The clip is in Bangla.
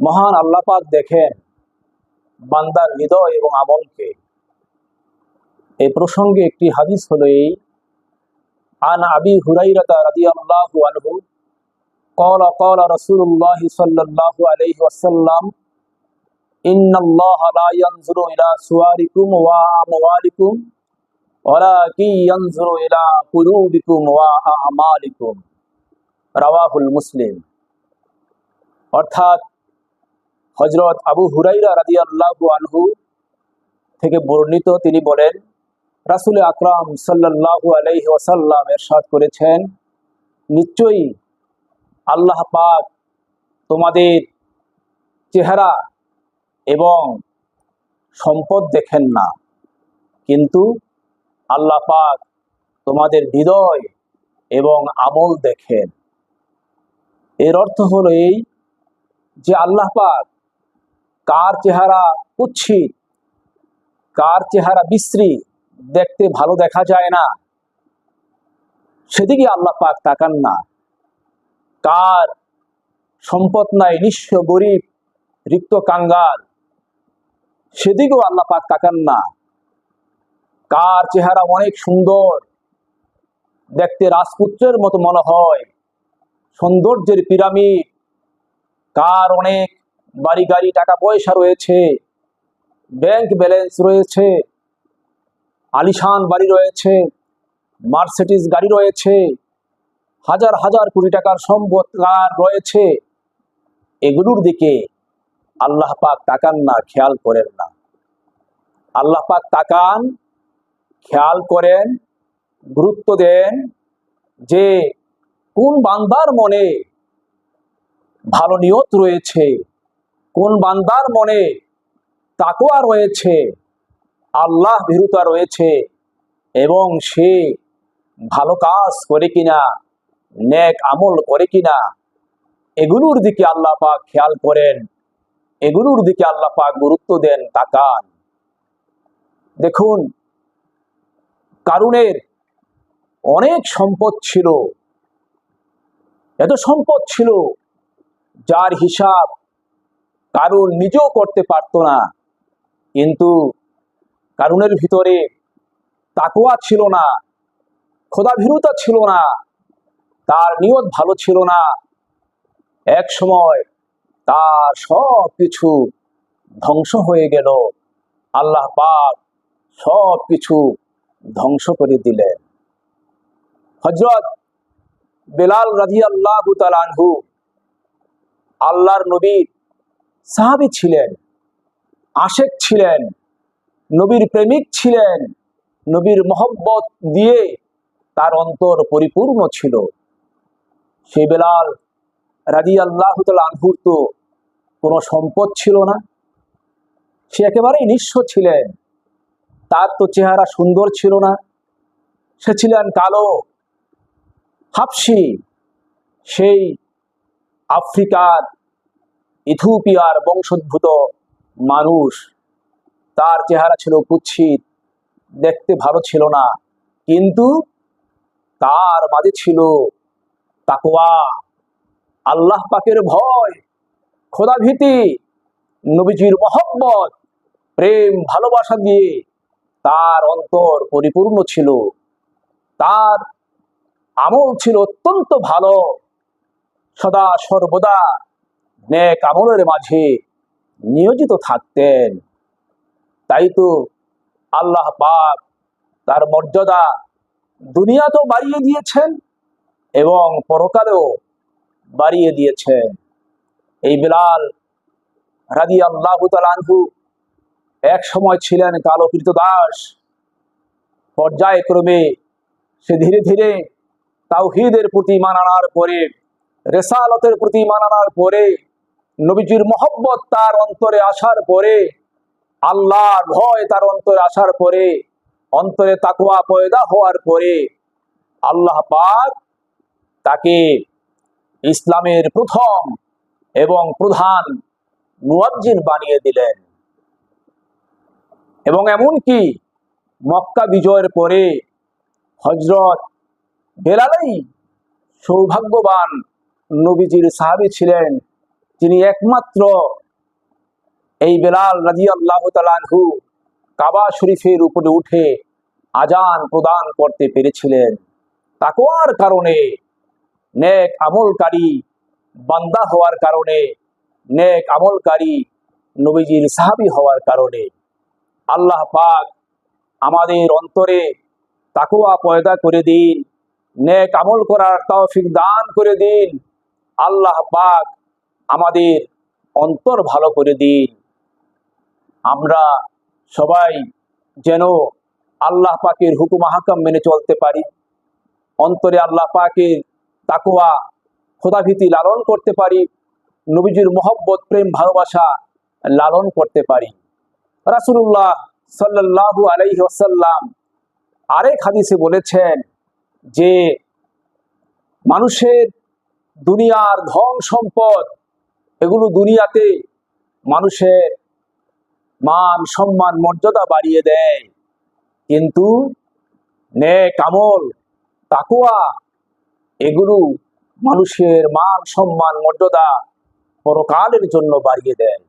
মহান আল্লাপাক দেখেন বান্দার হৃদয় এবং আমলকে এই প্রসঙ্গে একটি হাদিস হলো এই আন আবি হুরাইরাতা রাদিয়াল্লাহু আনহু قال قال رسول الله صلى الله عليه وسلم إن الله لا ينظر إلى صوركم وأموالكم ولكن ينظر إلى قلوبكم وأعمالكم রাওয়াহুল মুসলিম অর্থাৎ হজরত আবু হুরাইরা রাদিয়াল্লাহু আনহু থেকে বর্ণিত তিনি বলেন, রাসুল আকরাম সাল্লাল্লাহু আলাইহি ওয়াসাল্লাম এরশাদ করেছেন, নিশ্চয়ই আল্লাহ পাক তোমাদের চেহারা এবং সম্পদ দেখেন না, কিন্তু আল্লাহ পাক তোমাদের হৃদয় এবং আমল দেখেন। এর অর্থ হলো এই যে আল্লাহ পাক কার চেহারা কুচ্ছিত কার চেহারা বিশ্রী, দেখতে ভালো দেখা যায় না। সেদিকে আল্লাহ পাক তাকান না। কার সম্পদ নাই, নিঃস্ব গরিব, রিক্ত কাঙ্গাল, সেদিকেও আল্লাহ পাক তাকান না। কার চেহারা অনেক সুন্দর, দেখতে রাজপুত্রের মতো মনে হয়, সৌন্দর্যের পিরামিড। কার অনেক বাড়ি গাড়ি, টাকা পয়সা রয়েছে ব্যাংক ব্যালেন্স রয়েছে, আলিশান বাড়ি রয়েছে মার্সিডিস গাড়ি রয়েছে, হাজার হাজার কোটি টাকার সম্পদ কার রয়েছে, এগুলোর দিকে আল্লাহ পাক তাকান না, খেয়াল করেন না। আল্লাহ পাক তাকান, খেয়াল করেন, গুরুত্ব দেন যে কোন বান্দার মনে ভালো নিয়ত রয়েছে কোন বান্দার মনে তাকোয়া রয়েছে? আল্লাহ ভীরুতা রয়েছে এবং সে ভালো কাজ করে কিনা, নেক আমল করে কিনা, এগুলোর দিকে আল্লাহ পাক খেয়াল করেন, এগুলোর দিকে আল্লাহ পাক গুরুত্ব দেন তাকান। দেখুন, কারুনের অনেক সম্পদ ছিল, এত সম্পদ ছিল যার হিসাব কারুন নিজেও করতে পারত না। কিন্তু কারুনের ভিতরে তাকুয়া ছিল না, খোদাভীরুতা ছিল না, তার নিয়ত ভালো ছিল না। এক সময় তার সব কিছু ধ্বংস হয়ে গেল। আল্লাহ পাক সব কিছু ধ্বংস করে দিলেন। হজরত বেলাল রাজি আল্লাহ আল্লাহর নবীর সাহাবি ছিলেন, আশেক ছিলেন, নবীর প্রেমিক ছিলেন, নবীর মহব্বত দিয়ে তার অন্তর পরিপূর্ণ ছিল। সেই বেলাল রাজি আল্লাহ আনহুর তো কোনো সম্পদ ছিল না। সে একেবারেই নিঃস্ব ছিলেন। তার তো চেহারা সুন্দর ছিল না। সে ছিলেন কালো, হাফসি, সেই আফ্রিকার ইথিওপিয়ার বংশোদ্ভূত মানুষ। তার চেহারা ছিল কুচ্ছিত দেখতে ভালো ছিল না। কিন্তু তার মাঝে ছিল তাকওয়া, আল্লাহ পাকের ভয় খোদা ভীতি নবীজির মহব্বত, প্রেম, ভালোবাসা দিয়ে তার অন্তর পরিপূর্ণ ছিল। তার আমল ছিল অত্যন্ত ভালো। সদা সর্বদা নেক আমলের মাঝে নিয়োজিত থাকতেন। তাই তো আল্লাহ পাক তার মর্যাদা দুনিয়া তো বাড়িয়ে দিয়েছেন এবং পরকালেও বাড়িয়ে দিয়েছেন। এই বিলাল রাজি আল্লাহ আনহু এক সময় ছিলেন কালো দাস। পর্যায়ক্রমে সে ধীরে ধীরে তাওহিদের প্রতি মানানোর পরে, রেসালতের প্রতি মানানার পরে নবীজির মহব্বত তার অন্তরে আসার পরে, আল্লাহর ভয় তার অন্তরে আসার পরে, অন্তরে তাকুয়া পয়দা হওয়ার পরে আল্লাহ পাক তাকে ইসলামের প্রথম এবং প্রধান মুয়াজ্জিন বানিয়ে দিলেন। এবং এমনকি মক্কা বিজয়ের পরে হজরত বেলালেই সৌভাগ্যবান নবীজির সাহাবি ছিলেন। যিনি একমাত্র এই বেলাল রাজি আল্লাহ তালানহু কাবা শরীফের উপরে উঠে আজান প্রদান করতে পেরেছিলেন। তাকওয়ার কারণে নেক আমলকারী বান্দা হওয়ার কারণে, নেক আমলকারী নবীজির সাহাবি হওয়ার কারণে। আল্লাহ পাক আমাদের অন্তরে তাকুয়া পয়দা করে দিন, নেক আমল করার তৌফিক দান করে দিন। আল্লাহ পাক আমাদের অন্তর ভালো করে দিন। আমরা সবাই যেন আল্লাহ পাকের হুকুম হাকাম মেনে চলতে পারি। অন্তরে আল্লাহ পাকের তাকুয়া খোদাভীতি লালন করতে পারি। নবীজির মোহব্বত, প্রেম, ভালোবাসা লালন করতে পারি। রাসুল্লাহ সাল্লাহু আলাইহি আরেক হাদিসে বলেছেন যে, মানুষের দুনিয়ার ধন সম্পদ এগুলো দুনিয়াতে মানুষের মান, সম্মান, মর্যাদা বাড়িয়ে দেয়। কিন্তু নে কামল তাকুয়া এগুলো মানুষের মান, সম্মান, মর্যাদা পরকালের জন্য বাড়িয়ে দেয়।